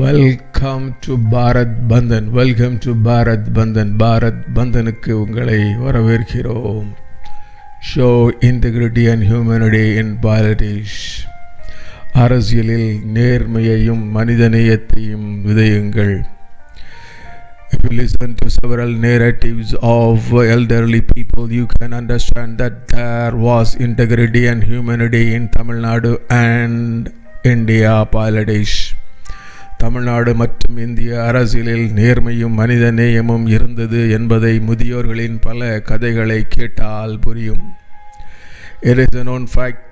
Welcome to Bharat Bandhan welcome to Bharat Bandhan Bharat பந்தனுக்கு உங்களை வரவேற்கிறோம் show integrity and humanity in politics அரசியலில் நேர்மையையும் மனிதநேயத்தையும் விதையுங்கள் If you listen to several narratives of elderly people, you can understand that there was integrity and humanity in Tamil Nadu and India politics. Tamil Nadu மற்றும் இந்திய அரசியலில் நேர்மையும் மனித நேயமும் இருந்தது என்பதை முதியோர்களின் பல கதைகளை கேட்டால் புரியும் it is a known fact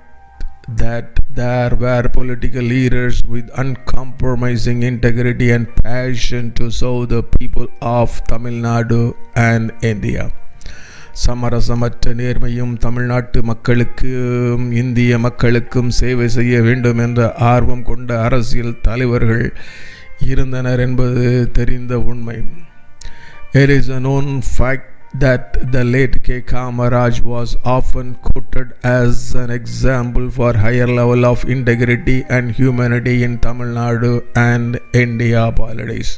that there were political leaders with uncompromising integrity and passion to serve the people of Tamil Nadu and India. சமரசமற்ற நேர்மையும் தமிழ்நாட்டு மக்களுக்கும் இந்திய மக்களுக்கும் சேவை செய்ய வேண்டும் என்ற ஆர்வம் கொண்ட அரசியல் தலைவர்கள் இருந்தனர் என்பது தெரிந்த உண்மை It is a known fact that the late K. Kamaraj was often quoted as an example for higher level of integrity and humanity in Tamil Nadu and India politics.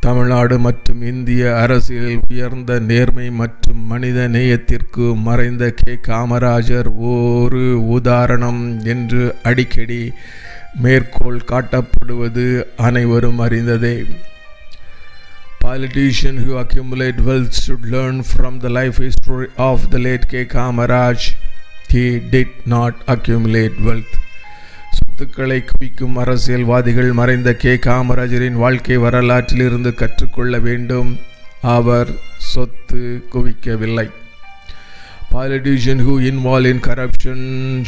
Tamil Nadu மற்றும் இந்திய அரசியலில் உயர்ந்த நேர்மை மற்றும் மனித நேயத்திற்கு மறைந்த கே காமராஜர் ஒரு உதாரணம் என்று அடிக்கடி மேற்கோள் காட்டப்படுவது அனைவரும் அறிந்ததே Politicians who accumulate wealth should learn from the life history of the late K. Kamaraj. He did not accumulate wealth. சொத்துக்களை குவிக்கும் அரசியல்வாதிகள் மறைந்த கே காமராஜரின் வாழ்க்கை வரலாற்றிலிருந்து கற்றுக்கொள்ள வேண்டும் அவர் சொத்து குவிக்கவில்லை politician who involved in corruption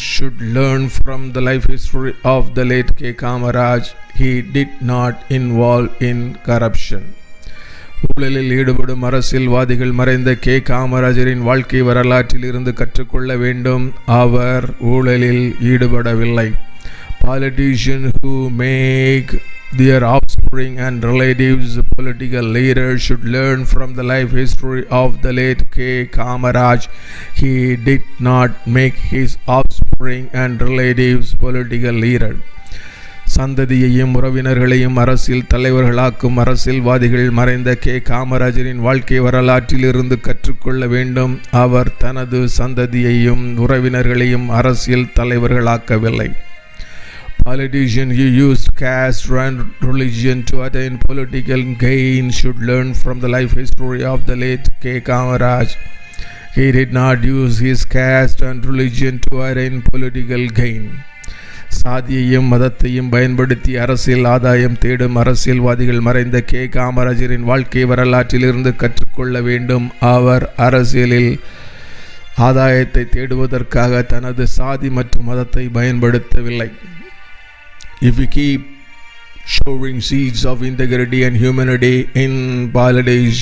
should learn from the life history of the late K. Kamaraj. He did not involve in corruption. ஊழலில் ஈடுபடும் அரசியல்வாதிகள் மறைந்த கே காமராஜரின் வாழ்க்கை வரலாற்றில் இருந்து கற்றுக்கொள்ள வேண்டும் அவர் ஊழலில் ஈடுபடவில்லை Politicians who make their offspring and relatives political leaders should learn from the life history of the late K. Kamaraj. He did not make his offspring and relatives political leader. சந்ததியையும் உறவினர்களையும் அரசியல் தலைவர்களாக்கும் அரசியல்வாதிகள் மறைந்த கே காமராஜரின் வாழ்க்கை வரலாற்றிலிருந்து கற்றுக்கொள்ள வேண்டும் அவர் தனது சந்ததியையும் உறவினர்களையும் அரசியல் தலைவர்களாக்கவில்லை Politician who used caste and religion to attain political gain should learn from the life history of the late K. Kamaraj. He did not use his caste and religion to attain political gain. சாதியையும் மதத்தையும் பயன்படுத்தி அரசியல் ஆதாயம் தேடும் அரசியல்வாதிகள் மறைந்த K காமராஜரின் வாழ்க்கை வரலாற்றிலிருந்து கற்றுக்கொள்ள வேண்டும் அவர் அரசியலில் ஆதாயத்தை தேடுவதற்காக தனது சாதி மற்றும் மதத்தை பயன்படுத்தவில்லை If we keep showing seeds of integrity and humanity in Bangladesh,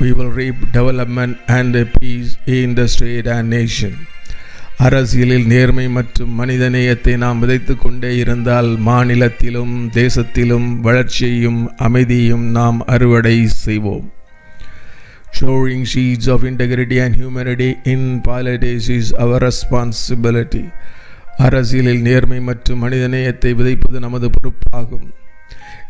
we will reap development and peace in the state and nation. அரசியலில் நேர்மை மற்றும் மனிதநேயத்தை நாம் விதைத்து கொண்டே இருந்தால் மாநிலத்திலும் தேசத்திலும் வளர்ச்சியையும் அமைதியையும் நாம் அறுவடை செய்வோம் Showing seeds of integrity and humanity in Bangladesh is our responsibility. அரசியலில் நேர்மை மற்றும் மனிதநேயத்தை விதைப்பது நமது பொறுப்பாகும்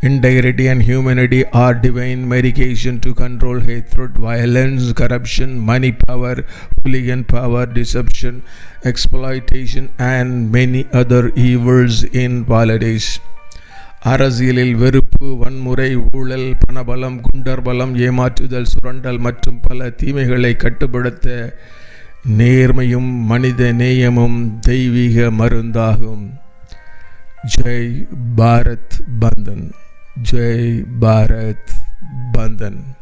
Integrity and humanity are divine medication to control hatred, violence, corruption, money power, hooligan power, deception, exploitation, and many other evils in Bangladesh. அரசியலில் வெறுப்பு வன்முறை ஊழல் பணபலம் குண்டர் பலம் ஏமாற்றுதல் சுரண்டல் மற்றும் பல தீமைகளை கட்டுப்படுத்த நேர்மையும் மனித நேயமும் தெய்வீக மருந்தாகும். ஜெய் பாரத் பந்தன். ஜெய் பாரத் பந்தன்.